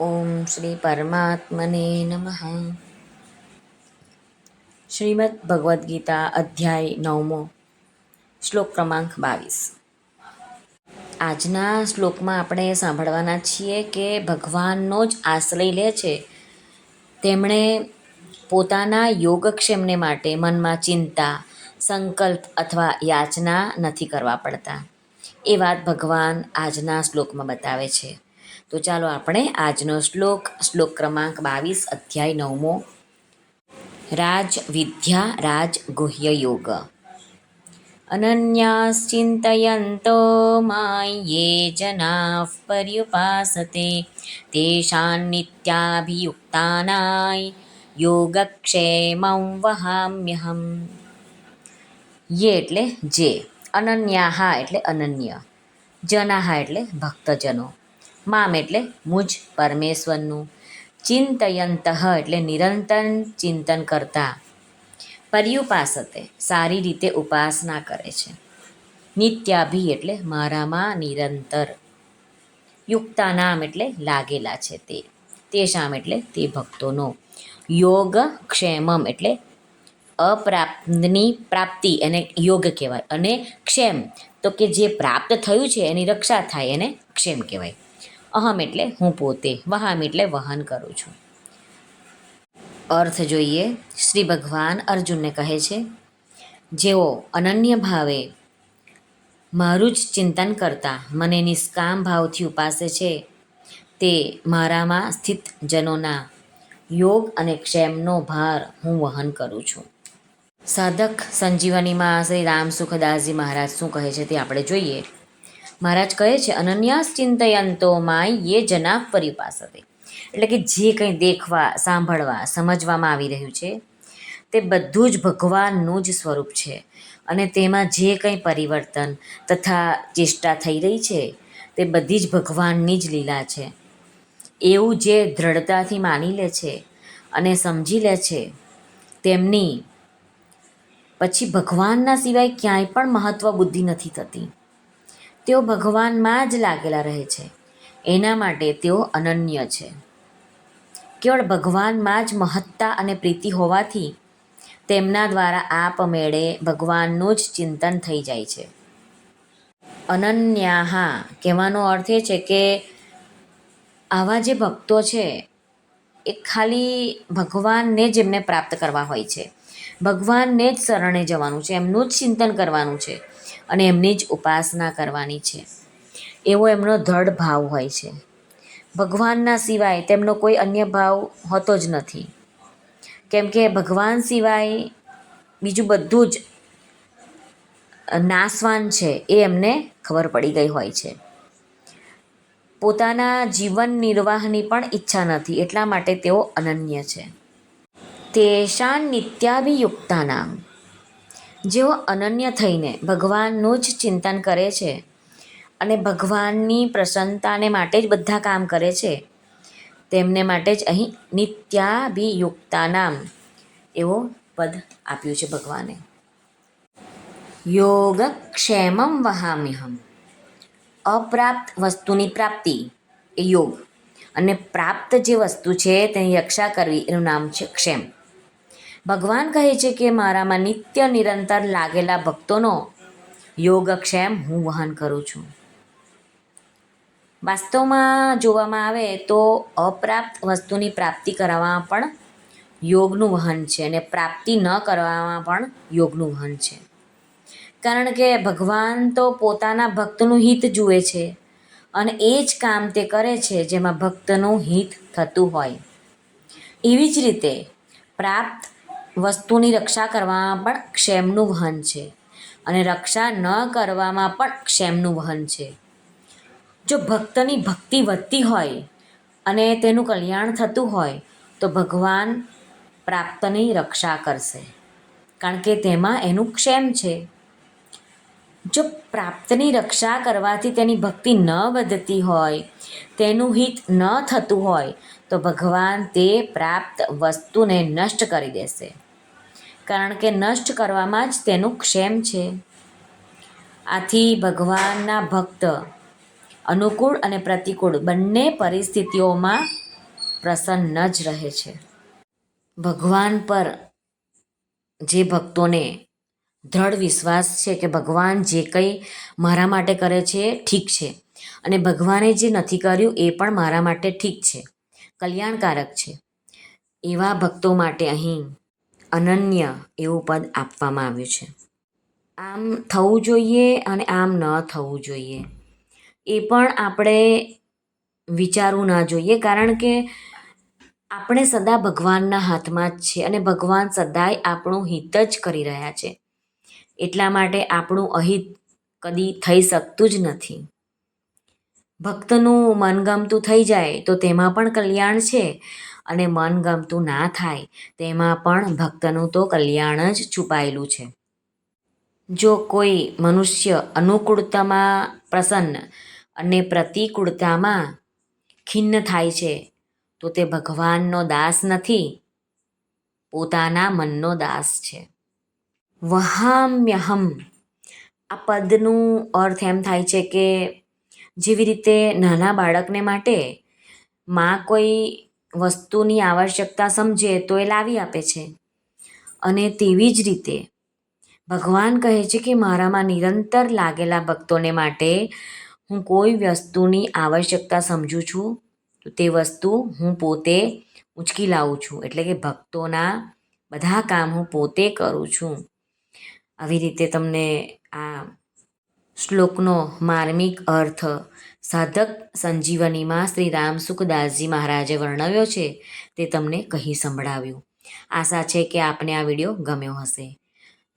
ઓમ શ્રી પરમાત્મને નમઃ શ્રીમદ ભગવદ્ ગીતા અધ્યાય નવમો શ્લોક ક્રમાંક બાવીસ આજના શ્લોકમાં આપણે સાંભળવાના છીએ કે ભગવાનનો જ આશ્રય લે છે. તેમણે પોતાના યોગક્ષેમને માટે મનમાં ચિંતા, સંકલ્પ અથવા યાચના નથી કરવા પડતા. એ વાત ભગવાન આજના શ્લોકમાં બતાવે છે. તો ચાલો આપણે આજનો શ્લોક શ્લોક ક્રમાંક બાવીસ, અધ્યાય નવમો. રાજ વિદ્યા, રાજ ગુહ્ય યોગ. અનન્યાશ્ચિંતયંતો માયે જના પર્યુપાસતે. તેષાં નિત્યાભિયુક્તાનાય યોગક્ષેમં વહામ્યહમ યે એટલે જે. અનન્યાહા એટલે અનન્ય. જનાહા એટલે ભક્તજનો. મામ એટલે મુજ પરમેશ્વરનું. ચિંતયંત એટલે નિરંતર ચિંતન કરતા. પર્યુપાસતે સારી રીતે ઉપાસના કરે છે. નિત્યાભિ એટલે મારામાં નિરંતર. યુક્તા નામ એટલે લાગેલા છે તે. તે શામ એટલે તે ભક્તોનો. યોગ ક્ષેમમ એટલે અપ્રાપ્તની પ્રાપ્તિ એને યોગ કહેવાય. અને ક્ષેમ, તો કે જે પ્રાપ્ત થયું છે એની રક્ષા થાય એને ક્ષેમ કહેવાય. અહમ એટલે હું પોતે, વહામ એટલે વહન કરું છું. અર્થ જોઈએ, શ્રી ભગવાન અર્જુનને કહે છે, જેઓ અનન્ય ભાવે મારું જ ચિંતન કરતાં મને નિષ્કામ ભાવથી ઉપાસે છે, તે મારામાં સ્થિત જનોના યોગ અને ક્ષેમનો ભાર હું વહન કરું છું. સાધક સંજીવનીમાં શ્રી રામ સુખદાસજી મહારાજ શું કહે છે તે આપણે જોઈએ. મહારાજ કહે છે અનન્યાસ ચિંતયંતો માય યે જના પરિપાસતે એટલે કે જે કંઈ દેખવા, સાંભળવા, સમજવામાં આવી રહ્યું છે, તે બધું જ ભગવાનનું જ સ્વરૂપ છે. અને તેમાં જે કંઈ પરિવર્તન તથા ચેષ્ટા થઈ રહી છે, તે બધી જ ભગવાનની જ લીલા છે. એવું જે દ્રઢતાથી માની લે છે અને સમજી લે છે, તેમની પછી ભગવાનના સિવાય ક્યાંય પણ મહત્ત્વ બુદ્ધિ નથી થતી. તેઓ ભગવાનમાં જ લાગેલા રહે છે. એના માટે તેઓ અનન્ય છે. કેવળ ભગવાનમાં જ મહત્તા અને પ્રીતિ હોવાથી તેમના દ્વારા આપમેળે ભગવાનનું જ ચિંતન થઈ જાય છે. અનન્યાહા કહેવાનો અર્થ એ છે કે આવા જે ભક્તો છે, એ ખાલી ભગવાનને જ એમને પ્રાપ્ત કરવા હોય છે. ભગવાનને જ શરણે જવાનું છે, એમનું જ ચિંતન કરવાનું છે. અને એમની જ ઉપાસના કરવાની છે. એવો એમનો દ્રઢ ભાવ હોય છે. ભગવાનના સિવાય તેમનો કોઈ અન્ય ભાવ હોતો જ નથી. કેમ કે ભગવાન સિવાય બીજું બધું જ નાશવાન છે એ એમને ખબર પડી ગઈ હોય છે. પોતાના જીવન નિર્વાહની પણ ઈચ્છા નથી, એટલા માટે તેઓ અનન્ય છે. તેશાન નિત્યાભિયુક્તાનામ. જેઓ અનન્ય થઈને ભગવાનનું જ ચિંતન કરે છે અને ભગવાનની પ્રસન્નતાને માટે જ બધા કામ કરે છે, તેમને માટે જ અહીં નિત્યાભિયુક્તા નામ એવો પદ આપ્યું છે ભગવાને. યોગક્ષેમમ વહામ્યહમ. અપ્રાપ્ત વસ્તુની પ્રાપ્તિ એ યોગ અને પ્રાપ્ત જે વસ્તુ છે તેની રક્ષા કરવી એનું નામ છે ક્ષેમ. ભગવાન કહે છે કે મારામાં નિત્ય નિરંતર લાગેલા ભક્તોનો યોગક્ષેમ હું વહન કરું છું. વાસ્તવમાં જોવામાં આવે તો અપ્રાપ્ત વસ્તુની પ્રાપ્તિ કરવામાં પણ યોગનું વહન છે અને પ્રાપ્તિ ન કરવામાં પણ યોગનું વહન છે. કારણ કે ભગવાન તો પોતાના ભક્તનું હિત જુએ છે અને એ જ કામ તે કરે છે જેમાં ભક્તનું હિત થતું હોય. એવી જ રીતે પ્રાપ્ત વસ્તુની રક્ષા કરવામાં પણ ક્ષેમનું વહન છે અને રક્ષા ન કરવામાં પણ ક્ષેમનું વહન છે. જો ભક્તની ભક્તિ વધતી હોય અને તેનું કલ્યાણ થતું હોય, તો ભગવાન પ્રાપ્તની રક્ષા કરશે. કારણ કે તેમાં એનું ક્ષેમ છે. જો પ્રાપ્તની રક્ષા કરવાથી તેની ભક્તિ ન વધતી હોય, તેનું હિત ન થતું હોય, તો ભગવાન તે પ્રાપ્ત વસ્તુને નષ્ટ કરી દેશે. કારણ કે નષ્ટ કરવામાં જ તેનું ક્ષેમ છે. આથી ભગવાનના ભક્ત અનુકૂળ અને પ્રતિકૂળ બંને પરિસ્થિતિઓમાં પ્રસન્ન જ રહે છે. ભગવાન પર જે ભક્તોને દ્રઢ વિશ્વાસ છે કે ભગવાન જે કંઈ મારા માટે કરે છે ઠીક છે અને ભગવાને જે નથી કર્યું એ પણ મારા માટે ઠીક છે, કલ્યાણકારક છે. એવા ભક્તો માટે અહીં અનન્ય એવું પદ આપવામાં આવ્યું છે. આમ થવું જોઈએ અને આમ ન થવું જોઈએ. એ પણ આપણે વિચારવું ના જોઈએ કારણ કે આપણે સદા ભગવાનના હાથમાં જ છે અને ભગવાન સદાય આપણું હિત જ કરી રહ્યા છે. એટલા માટે આપણું અહિત કદી થઈ શકતું જ નથી. ભક્તનું મનગમતું થઈ જાય તો તેમાં પણ કલ્યાણ છે અને મનગમતું ના થાય તેમાં પણ ભક્તનું તો કલ્યાણ જ છુપાયેલું છે. જો કોઈ મનુષ્ય અનુકૂળતામાં પ્રસન્ન અને પ્રતિકૂળતામાં ખિન્ન થાય છે, તો તે ભગવાનનો દાસ નથી, પોતાના મનનો દાસ છે. વહામ્યહમ. આ પદનું અર્થ એમ થાય છે કે જેવી રીતે નાના બાળકને માટે માં કોઈ વસ્તુની આવશ્યકતા સમજે તો એ લાવી આપે છે. અને તેવી જ રીતે ભગવાન કહે છે કે મારામાં નિરંતર લાગેલા ભક્તોને માટે હું કોઈ વસ્તુની આવશ્યકતા સમજું છું, તો તે વસ્તુ હું પોતે ઉંચકી લાવું છું. એટલે કે ભક્તોના બધા કામ હું પોતે કરું છું. આવી રીતે તમને આ શ્લોકનો માર્મિક અર્થ સાધક સંજીવનીમાં શ્રી રામ સુખદાસજી મહારાજે વર્ણવ્યો છે તે તમને કહી સંભળાવ્યું. આશા છે કે આપને આ વીડિયો ગમ્યો હશે.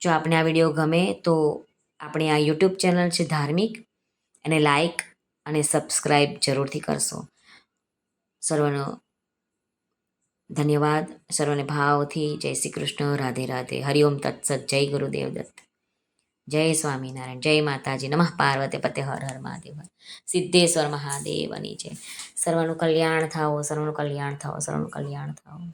જો આપને આ વીડિયો ગમે તો આપણી આ યુટ્યુબ ચેનલ છે ધાર્મિક, એને લાઈક અને સબસ્ક્રાઈબ જરૂરથી કરશો. સર્વનો ધન્યવાદ. સર્વને ભાવથી જય શ્રી કૃષ્ણ. રાધે રાધે. હરિઓમ તત્સત. જય ગુરુદેવ દત્ત. જય સ્વામિનારાયણ, જય માતાજી, નમઃ પાર્વતી, પતે હર હર મહાદેવ. સિદ્ધેશ્વર મહાદેવની જય. સર્વનું કલ્યાણ થાઓ, સર્વનું કલ્યાણ થાઓ, સર્વનું કલ્યાણ થાઓ.